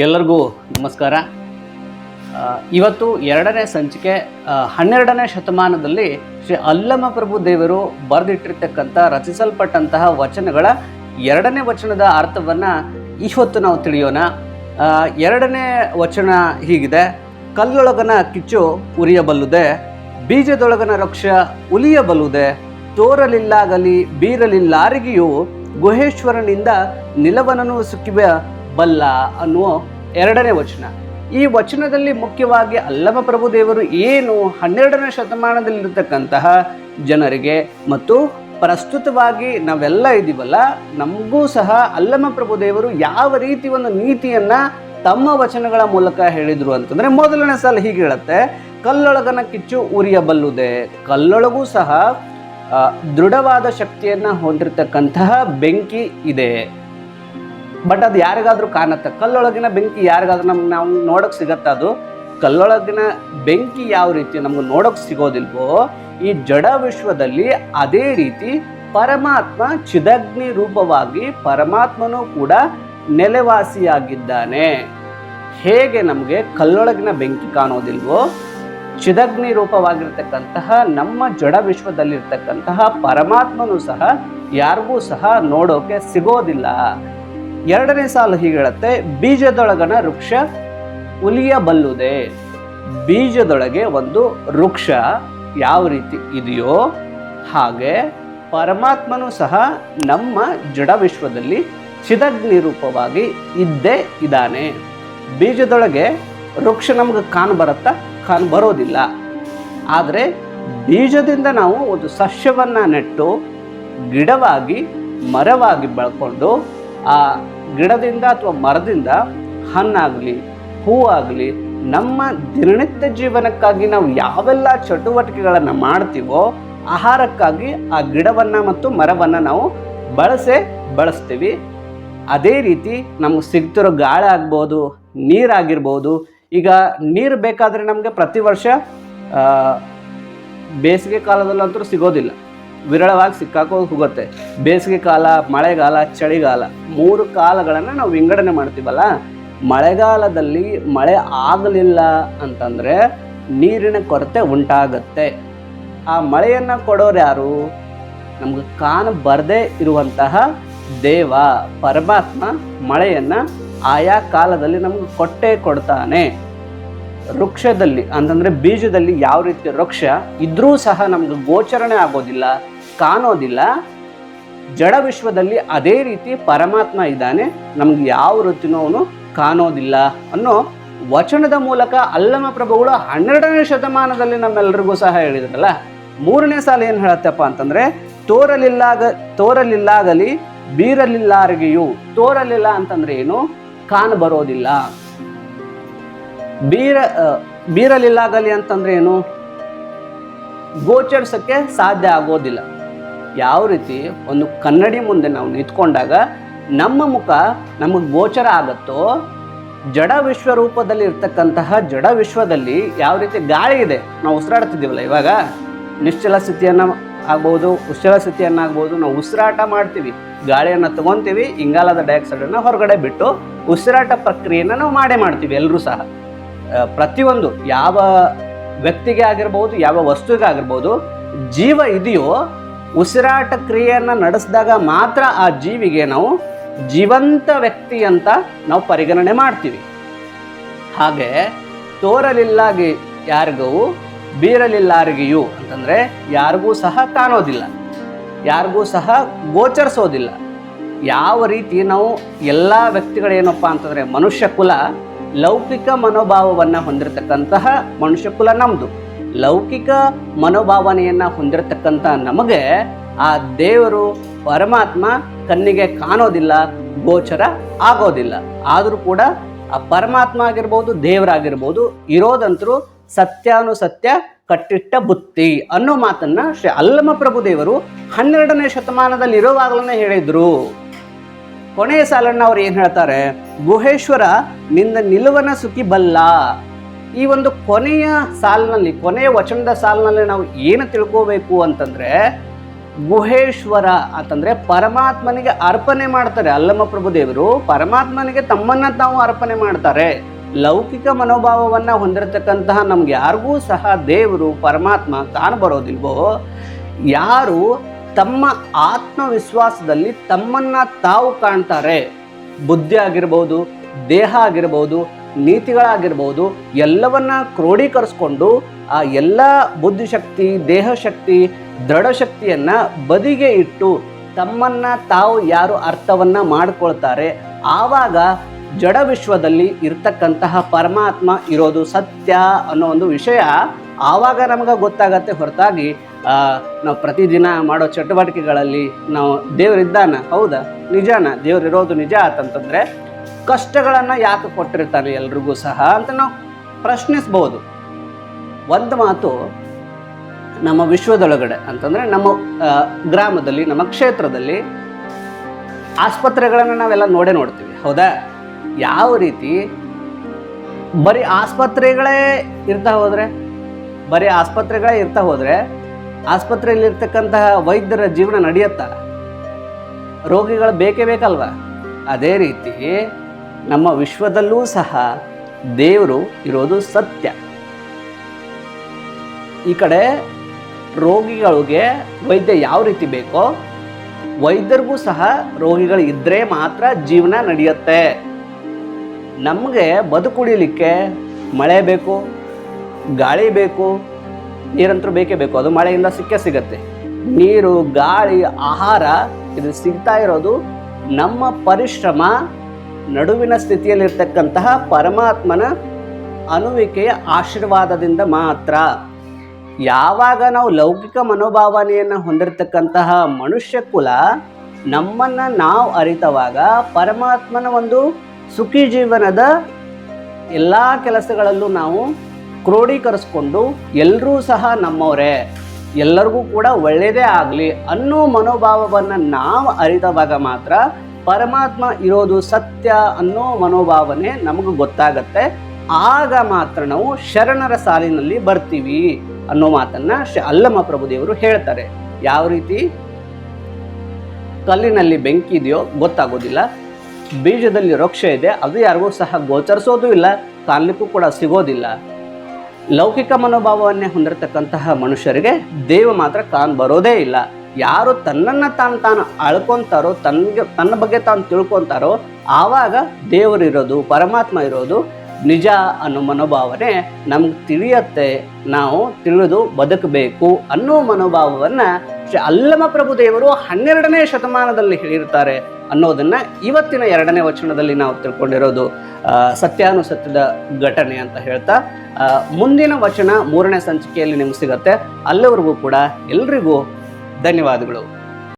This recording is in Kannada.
ಎಲ್ಲರಿಗೂ ನಮಸ್ಕಾರ. ಇವತ್ತು ಎರಡನೇ ಸಂಚಿಕೆ ಹನ್ನೆರಡನೇ ಶತಮಾನದಲ್ಲಿ ಶ್ರೀ ಅಲ್ಲಮ ಪ್ರಭು ದೇವರು ಬರೆದಿಟ್ಟಿರ್ತಕ್ಕಂಥ, ರಚಿಸಲ್ಪಟ್ಟಂತಹ ವಚನಗಳ ಎರಡನೇ ವಚನದ ಅರ್ಥವನ್ನು ಇವತ್ತು ನಾವು ತಿಳಿಯೋಣ. ಎರಡನೇ ವಚನ ಹೀಗಿದೆ, ಕಲ್ಲೊಳಗನ ಕಿಚ್ಚು ಉರಿಯಬಲ್ಲುದೆ, ಬೀಜದೊಳಗನ ರಕ್ಷ ಉಲಿಯಬಲ್ಲುದೆ, ತೋರಲಿಲ್ಲಾಗಲಿ ಬೀರಲಿಲ್ಲಾರಿಗೆಯೂ ಗುಹೇಶ್ವರನಿಂದ ನಿಲವನನು ಸುಕ್ಕಿವ ಬಲ್ಲ ಅನ್ನುವ ಎರಡನೇ ವಚನ. ಈ ವಚನದಲ್ಲಿ ಮುಖ್ಯವಾಗಿ ಅಲ್ಲಮ ಪ್ರಭುದೇವರು ಏನು ಹನ್ನೆರಡನೇ ಶತಮಾನದಲ್ಲಿರ್ತಕ್ಕಂತಹ ಜನರಿಗೆ ಮತ್ತು ಪ್ರಸ್ತುತವಾಗಿ ನಾವೆಲ್ಲ ಇದ್ದೀವಲ್ಲ, ನಮಗೂ ಸಹ ಅಲ್ಲಮ ಪ್ರಭುದೇವರು ಯಾವ ರೀತಿ ಒಂದು ನೀತಿಯನ್ನು ತಮ್ಮ ವಚನಗಳ ಮೂಲಕ ಹೇಳಿದರು ಅಂತಂದರೆ ಮೊದಲನೇ ಸಲ ಹೀಗೆ ಹೇಳುತ್ತೆ, ಕಲ್ಲೊಳಗನ ಕಿಚ್ಚು ಉರಿಯಬಲ್ಲುದೆ ಕಲ್ಲೊಳಗೂ ಸಹ ದೃಢವಾದ ಶಕ್ತಿಯನ್ನು ಹೊಂದಿರತಕ್ಕಂತಹ ಬೆಂಕಿ ಇದೆ. ಬಟ್ ಅದು ಯಾರಿಗಾದ್ರೂ ಕಾಣುತ್ತೆ ಕಲ್ಲೊಳಗಿನ ಬೆಂಕಿ ಯಾರಿಗಾದ್ರೂ ನಮ್ಗೆ ನಾವು ನೋಡೋಕೆ ಸಿಗತ್ತೆ ಅದು. ಕಲ್ಲೊಳಗಿನ ಬೆಂಕಿ ಯಾವ ರೀತಿ ನಮ್ಗೆ ನೋಡೋಕೆ ಸಿಗೋದಿಲ್ವೋ, ಈ ಜಡ ವಿಶ್ವದಲ್ಲಿ ಅದೇ ರೀತಿ ಪರಮಾತ್ಮ ಚಿದಗ್ನಿ ರೂಪವಾಗಿ ಪರಮಾತ್ಮನೂ ಕೂಡ ನೆಲೆವಾಸಿಯಾಗಿದ್ದಾನೆ. ಹೇಗೆ ನಮಗೆ ಕಲ್ಲೊಳಗಿನ ಬೆಂಕಿ ಕಾಣೋದಿಲ್ವೋ, ಚಿದಗ್ನಿ ರೂಪವಾಗಿರ್ತಕ್ಕಂತಹ ನಮ್ಮ ಜಡ ವಿಶ್ವದಲ್ಲಿರ್ತಕ್ಕಂತಹ ಪರಮಾತ್ಮನೂ ಸಹ ಯಾರಿಗೂ ಸಹ ನೋಡೋಕೆ ಸಿಗೋದಿಲ್ಲ. ಎರಡನೇ ಸಾಲು ಹೀಗೆ ಬೀಜದೊಳಗನ ವೃಕ್ಷ ಉಲಿಯಬಲ್ಲುದೆ ಬೀಜದೊಳಗೆ ಒಂದು ವೃಕ್ಷ ಯಾವ ರೀತಿ ಇದೆಯೋ ಹಾಗೆ ಪರಮಾತ್ಮನು ಸಹ ನಮ್ಮ ಜಡ ವಿಶ್ವದಲ್ಲಿ ಚಿದಗ್ನಿ ರೂಪವಾಗಿ ಇದ್ದೇ ಇದ್ದಾನೆ. ಬೀಜದೊಳಗೆ ವೃಕ್ಷ ನಮ್ಗೆ ಕಾಣು ಬರುತ್ತಾ? ಕಾಣು ಬರೋದಿಲ್ಲ. ಆದರೆ ಬೀಜದಿಂದ ನಾವು ಒಂದು ಸಸ್ಯವನ್ನು ನೆಟ್ಟು ಗಿಡವಾಗಿ ಮರವಾಗಿ ಬೆಳ್ಕೊಂಡು ಆ ಗಿಡದಿಂದ ಅಥವಾ ಮರದಿಂದ ಹಣ್ಣಾಗಲಿ, ಹೂವಾಗಲಿ ನಮ್ಮ ದಿನನಿತ್ಯ ಜೀವನಕ್ಕಾಗಿ ನಾವು ಯಾವೆಲ್ಲ ಚಟುವಟಿಕೆಗಳನ್ನು ಮಾಡ್ತೀವೋ ಆಹಾರಕ್ಕಾಗಿ ಆ ಗಿಡವನ್ನು ಮತ್ತು ಮರವನ್ನು ನಾವು ಬಳಸೇ ಬಳಸ್ತೀವಿ. ಅದೇ ರೀತಿ ನಮ್ಗೆ ಸಿಗ್ತಿರೋ ಗಾಳಿ ಆಗ್ಬೋದು, ನೀರಾಗಿರ್ಬೋದು. ಈಗ ನೀರು ಬೇಕಾದರೆ ನಮಗೆ ಪ್ರತಿ ವರ್ಷ ಬೇಸಿಗೆ ಕಾಲದಲ್ಲಂತೂ ಸಿಗೋದಿಲ್ಲ. ವಿರಳವಾಗಿ ಸಿಕ್ಕಾಕೋ ಹೋಗುತ್ತೆ. ಬೇಸಿಗೆ ಕಾಲ, ಮಳೆಗಾಲ, ಚಳಿಗಾಲ ಮೂರು ಕಾಲಗಳನ್ನು ನಾವು ವಿಂಗಡಣೆ ಮಾಡ್ತೀವಲ್ಲ? ಮಳೆಗಾಲದಲ್ಲಿ ಮಳೆ ಆಗಲಿಲ್ಲ ಅಂತಂದರೆ ನೀರಿನ ಕೊರತೆ ಉಂಟಾಗತ್ತೆ. ಆ ಮಳೆಯನ್ನು ಕೊಡೋರು ಯಾರು? ನಮ್ಗೆ ಕಾಣ ಬರದೇ ಇರುವಂತಹ ದೇವ, ಪರಮಾತ್ಮ ಮಳೆಯನ್ನು ಆಯಾ ಕಾಲದಲ್ಲಿ ನಮ್ಗೆ ಕೊಟ್ಟೇ ಕೊಡ್ತಾನೆ. ವೃಕ್ಷದಲ್ಲಿ, ಅಂತಂದರೆ ಬೀಜದಲ್ಲಿ ಯಾವ ರೀತಿ ವೃಕ್ಷ ಇದ್ರೂ ಸಹ ನಮ್ಗೆ ಗೋಚರಣೆ ಆಗೋದಿಲ್ಲ. ಕಾಣೋದಿಲ್ಲ. ಜಡ ವಿಶ್ವದಲ್ಲಿ ಅದೇ ರೀತಿ ಪರಮಾತ್ಮ ಇದ್ದಾನೆ. ನಮ್ಗೆ ಯಾವ ರೀತಿನೂ ಅವನು ಕಾಣೋದಿಲ್ಲ ಅನ್ನೋ ವಚನದ ಮೂಲಕ ಅಲ್ಲಮ ಪ್ರಭುಗಳು ಹನ್ನೆರಡನೇ ಶತಮಾನದಲ್ಲಿ ನಮ್ಮೆಲ್ಲರಿಗೂ ಸಹ ಹೇಳಿದ್ರಲ್ಲ. ಮೂರನೇ ಸಾಲ ಏನು ಹೇಳತ್ತಪ್ಪ ಅಂತಂದ್ರೆ, ತೋರಲಿಲ್ಲಾಗ, ತೋರಲಿಲ್ಲಾಗಲಿ ಬೀರಲಿಲ್ಲಾರಿಗೆಯು. ತೋರಲಿಲ್ಲ ಅಂತಂದ್ರೆ ಏನು? ಕಾಣ ಬರೋದಿಲ್ಲ. ಬೀರ ಬೀರಲಿಲ್ಲಾಗಲಿ ಅಂತಂದ್ರೆ ಏನು? ಗೋಚರಿಸಕ್ಕೆ ಸಾಧ್ಯ ಆಗೋದಿಲ್ಲ. ಯಾವ ರೀತಿ ಒಂದು ಕನ್ನಡಿ ಮುಂದೆ ನಾವು ನಿಂತ್ಕೊಂಡಾಗ ನಮ್ಮ ಮುಖ ನಮಗೆ ಗೋಚರ ಆಗುತ್ತೋ, ಜಡ ವಿಶ್ವ ರೂಪದಲ್ಲಿ ಇರ್ತಕ್ಕಂತಹ ಜಡ ವಿಶ್ವದಲ್ಲಿ ಯಾವ ರೀತಿ ಗಾಳಿ ಇದೆ, ನಾವು ಉಸಿರಾಡ್ತಿದ್ದೀವಲ್ಲ ಇವಾಗ? ನಿಶ್ಚಲ ಸ್ಥಿತಿಯನ್ನು ಆಗ್ಬೋದು ಉಶ್ಚಲ ಸ್ಥಿತಿಯನ್ನಾಗ್ಬೋದು ನಾವು ಉಸಿರಾಟ ಮಾಡ್ತೀವಿ. ಗಾಳಿಯನ್ನು ತಗೊಂತೀವಿ, ಇಂಗಾಲದ ಡೈಆಕ್ಸೈಡನ್ನು ಹೊರಗಡೆ ಬಿಟ್ಟು ಉಸಿರಾಟ ಪ್ರಕ್ರಿಯೆಯನ್ನು ನಾವು ಮಾಡೇ ಮಾಡ್ತೀವಿ ಎಲ್ಲರೂ ಸಹ. ಪ್ರತಿಯೊಂದು ಯಾವ ವ್ಯಕ್ತಿಗೆ ಆಗಿರ್ಬೋದು, ಯಾವ ವಸ್ತುವಿಗೆ ಆಗಿರ್ಬೋದು, ಜೀವ ಇದೆಯೋ ಉಸಿರಾಟ ಕ್ರಿಯೆಯನ್ನು ನಡೆಸಿದಾಗ ಮಾತ್ರ ಆ ಜೀವಿಗೆ ನಾವು ಜೀವಂತ ವ್ಯಕ್ತಿ ಅಂತ ನಾವು ಪರಿಗಣನೆ ಮಾಡ್ತೀವಿ. ಹಾಗೆ ತೋರಲಿಲ್ಲಾಗಿ ಯಾರಿಗೂ, ಬೀರಲಿಲ್ಲಾರಿಗೆಯೂ ಅಂತಂದರೆ ಯಾರಿಗೂ ಸಹ ಕಾಣೋದಿಲ್ಲ, ಯಾರಿಗೂ ಸಹ ಗೋಚರಿಸೋದಿಲ್ಲ. ಯಾವ ರೀತಿ ನಾವು ಎಲ್ಲ ವ್ಯಕ್ತಿಗಳೇನಪ್ಪ ಅಂತಂದರೆ ಮನುಷ್ಯ ಕುಲ ಲೌಕಿಕ ಮನೋಭಾವವನ್ನು ಹೊಂದಿರತಕ್ಕಂತಹ ಮನುಷ್ಯ ಕುಲ ನಮ್ಮದು ಲೌಕಿಕ ಮನೋಭಾವನೆಯನ್ನು ಹೊಂದಿರತಕ್ಕಂಥ ನಮಗೆ ಆ ದೇವರು ಪರಮಾತ್ಮ ಕಣ್ಣಿಗೆ ಕಾಣೋದಿಲ್ಲ, ಗೋಚರ ಆಗೋದಿಲ್ಲ. ಆದರೂ ಕೂಡ ಆ ಪರಮಾತ್ಮ ಆಗಿರ್ಬೋದು, ದೇವರಾಗಿರ್ಬೋದು ಇರೋದಂತರೂ ಸತ್ಯಾನುಸತ್ಯ ಕಟ್ಟಿಟ್ಟ ಬುತ್ತಿ ಅನ್ನೋ ಮಾತನ್ನ ಶ್ರೀ ಅಲ್ಲಮ ಪ್ರಭು ದೇವರು ಹನ್ನೆರಡನೇ ಶತಮಾನದಲ್ಲಿ ಇರುವಾಗಲೇ ಹೇಳಿದ್ರು. ಕೊನೆಯ ಸಾಲಣ್ಣ ಅವ್ರು ಏನು ಹೇಳ್ತಾರೆ? ಗುಹೇಶ್ವರ, ನಿನ್ನ ನಿಲುವನ ಸುಖಿ ಬಲ್ಲ. ಈ ಒಂದು ಕೊನೆಯ ಸಾಲಿನಲ್ಲಿ, ಕೊನೆಯ ವಚನದ ಸಾಲಿನಲ್ಲಿ ನಾವು ಏನು ತಿಳ್ಕೋಬೇಕು ಅಂತಂದರೆ, ಗುಹೇಶ್ವರ ಅಂತಂದರೆ ಪರಮಾತ್ಮನಿಗೆ ಅರ್ಪಣೆ ಮಾಡ್ತಾರೆ. ಅಲ್ಲಮ್ಮ ಪ್ರಭುದೇವರು ಪರಮಾತ್ಮನಿಗೆ ತಮ್ಮನ್ನು ತಾವು ಅರ್ಪಣೆ ಮಾಡ್ತಾರೆ. ಲೌಕಿಕ ಮನೋಭಾವವನ್ನು ಹೊಂದಿರತಕ್ಕಂತಹ ನಮ್ಗೆ ಯಾರಿಗೂ ಸಹ ದೇವರು, ಪರಮಾತ್ಮ ಕಾಣಬರೋದಿಲ್ವೋ ಯಾರು ತಮ್ಮ ಆತ್ಮವಿಶ್ವಾಸದಲ್ಲಿ ತಮ್ಮನ್ನು ತಾವು ಕಾಣ್ತಾರೆ. ಬುದ್ಧಿ ಆಗಿರ್ಬೋದು, ದೇಹ ಆಗಿರ್ಬೋದು ನೀತಿಗಳಾಗಿರ್ಬೋದು, ಎಲ್ಲವನ್ನ ಕ್ರೋಢೀಕರಿಸ್ಕೊಂಡು ಆ ಎಲ್ಲ ಬುದ್ಧಿಶಕ್ತಿ, ದೇಹಶಕ್ತಿ, ದೃಢಶಕ್ತಿಯನ್ನು ಬದಿಗೆ ಇಟ್ಟು ತಮ್ಮನ್ನು ತಾವು ಯಾರು ಅರ್ಥವನ್ನು ಮಾಡಿಕೊಳ್ತಾರೆ, ಆವಾಗ ಜಡ ವಿಶ್ವದಲ್ಲಿ ಇರ್ತಕ್ಕಂತಹ ಪರಮಾತ್ಮ ಇರೋದು ಸತ್ಯ ಅನ್ನೋ ಒಂದು ವಿಷಯ ಆವಾಗ ನಮಗೆ ಗೊತ್ತಾಗತ್ತೆ. ಹೊರತಾಗಿ ನಾವು ಪ್ರತಿದಿನ ಮಾಡೋ ಚಟುವಟಿಕೆಗಳಲ್ಲಿ ನಾವು ದೇವರಿದ್ದಾನ? ಹೌದಾ? ನಿಜಾನ? ದೇವರಿರೋದು ನಿಜ ಆತಂತಂದ್ರೆ ಕಷ್ಟಗಳನ್ನು ಯಾಕೆ ಕೊಟ್ಟಿರ್ತಾರೆ ಎಲ್ರಿಗೂ ಸಹ ಅಂತ ನಾವು ಪ್ರಶ್ನಿಸ್ಬೋದು. ಒಂದು ಮಾತು ನಮ್ಮ ವಿಶ್ವದೊಳಗಡೆ ಅಂತಂದರೆ ನಮ್ಮ ಗ್ರಾಮದಲ್ಲಿ, ನಮ್ಮ ಕ್ಷೇತ್ರದಲ್ಲಿ ಆಸ್ಪತ್ರೆಗಳನ್ನು ನಾವೆಲ್ಲ ನೋಡೇ ನೋಡ್ತೀವಿ. ಹೌದಾ? ಯಾವ ರೀತಿ ಬರೀ ಆಸ್ಪತ್ರೆಗಳೇ ಇರ್ತಾ ಹೋದರೆ, ಬರೀ ಆಸ್ಪತ್ರೆಗಳೇ ಇರ್ತಾ ಹೋದರೆ ಆಸ್ಪತ್ರೆಯಲ್ಲಿರ್ತಕ್ಕಂತಹ ವೈದ್ಯರ ಜೀವನ ನಡೆಯುತ್ತಾ? ರೋಗಿಗಳು ಬೇಕೇ ಬೇಕಲ್ವಾ? ಅದೇ ರೀತಿ ನಮ್ಮ ವಿಶ್ವದಲ್ಲೂ ಸಹ ದೇವರು ಇರೋದು ಸತ್ಯ. ಈ ಕಡೆ ರೋಗಿಗಳಿಗೆ ವೈದ್ಯ ಯಾವ ರೀತಿ ಬೇಕೋ, ವೈದ್ಯರಿಗೂ ಸಹ ರೋಗಿಗಳು ಇದ್ದರೆ ಮಾತ್ರ ಜೀವನ ನಡೆಯುತ್ತೆ. ನಮಗೆ ಬದುಕುಳಿಲಿಕ್ಕೆ ಮಳೆ ಬೇಕು, ಗಾಳಿ ಬೇಕು ನೀರಂತರೂ ಬೇಕೇ ಬೇಕು. ಅದು ಮಳೆಯಿಂದ ಸಿಕ್ಕೇ ಸಿಗತ್ತೆ. ನೀರು, ಗಾಳಿ, ಆಹಾರ, ಇದು ಸಿಗ್ತಾ ಇರೋದು ನಮ್ಮ ಪರಿಶ್ರಮ ನಡುವಿನ ಸ್ಥಿತಿಯಲ್ಲಿರ್ತಕ್ಕಂತಹ ಪರಮಾತ್ಮನ ಅನುವಿಕೆಯ ಆಶೀರ್ವಾದದಿಂದ ಮಾತ್ರ ಯಾವಾಗ ನಾವು ಲೌಕಿಕ ಮನೋಭಾವನೆಯನ್ನು ಹೊಂದಿರತಕ್ಕಂತಹ ಮನುಷ್ಯ ಕುಲ ನಮ್ಮನ್ನು ನಾವು ಅರಿತವಾಗ ಪರಮಾತ್ಮನ ಒಂದು ಸುಖಿ ಜೀವನದ ಎಲ್ಲ ಕೆಲಸಗಳಲ್ಲೂ ನಾವು ಕ್ರೋಢೀಕರಿಸ್ಕೊಂಡು ಎಲ್ಲರೂ ಸಹ ನಮ್ಮವರೇ, ಎಲ್ಲರಿಗೂ ಕೂಡ ಒಳ್ಳೆಯದೇ ಆಗಲಿ ಅನ್ನೋ ಮನೋಭಾವವನ್ನು ನಾವು ಅರಿತವಾಗ ಮಾತ್ರ ಪರಮಾತ್ಮ ಇರೋದು ಸತ್ಯ ಅನ್ನೋ ಮನೋಭಾವನೆ ನಮಗೆ ಗೊತ್ತಾಗತ್ತೆ. ಆಗ ಮಾತ್ರ ನಾವು ಶರಣರ ಸಾಲಿನಲ್ಲಿ ಬರ್ತೀವಿ ಅನ್ನೋ ಮಾತನ್ನ ಶ ಅಲ್ಲಮ್ಮ ಪ್ರಭುದೇವರು ಹೇಳ್ತಾರೆ. ಯಾವ ರೀತಿ? ಕಲ್ಲಿನಲ್ಲಿ ಬೆಂಕಿ ಇದೆಯೋ ಗೊತ್ತಾಗೋದಿಲ್ಲ. ಬೀಜದಲ್ಲಿ ವೃಕ್ಷ ಇದೆ, ಅದು ಯಾರಿಗೂ ಸಹ ಗೋಚರಿಸೋದು ಇಲ್ಲ, ಕಾಣಲಿಕ್ಕೂ ಕೂಡ ಸಿಗೋದಿಲ್ಲ. ಲೌಕಿಕ ಮನೋಭಾವವನ್ನೇ ಹೊಂದಿರತಕ್ಕಂತಹ ಮನುಷ್ಯರಿಗೆ ದೇವ ಮಾತ್ರ ಕಾಣ್ ಬರೋದೇ ಇಲ್ಲ. ಯಾರು ತನ್ನನ್ನು ತಾನು ತಾನು ಅಳ್ಕೊಂತಾರೋ, ತನಗೆ, ತನ್ನ ಬಗ್ಗೆ ತಾನು ತಿಳ್ಕೊತಾರೋ, ಆವಾಗ ದೇವರಿರೋದು ಪರಮಾತ್ಮ ಇರೋದು ನಿಜ ಅನ್ನೋ ಮನೋಭಾವನೆ ನಮ್ಗೆ ತಿಳಿಯತ್ತೆ. ನಾವು ತಿಳಿದು ಬದುಕಬೇಕು ಅನ್ನೋ ಮನೋಭಾವವನ್ನು ಶ್ರೀ ಅಲ್ಲಮ ಪ್ರಭು ದೇವರು ಹನ್ನೆರಡನೇ ಶತಮಾನದಲ್ಲಿ ಹೇಳಿರ್ತಾರೆ ಅನ್ನೋದನ್ನು ಇವತ್ತಿನ ಎರಡನೇ ವಚನದಲ್ಲಿ ನಾವು ತಿಳ್ಕೊಂಡಿರೋದು ಸತ್ಯಾನುಸತ್ಯದ ಘಟನೆ ಅಂತ ಹೇಳ್ತಾ ಮುಂದಿನ ವಚನ ಮೂರನೇ ಸಂಚಿಕೆಯಲ್ಲಿ ನಿಮ್ಗೆ ಸಿಗತ್ತೆ. ಅಲ್ಲಿವರೆಗೂ ಕೂಡ ಎಲ್ರಿಗೂ ಧನ್ಯವಾದಗಳು.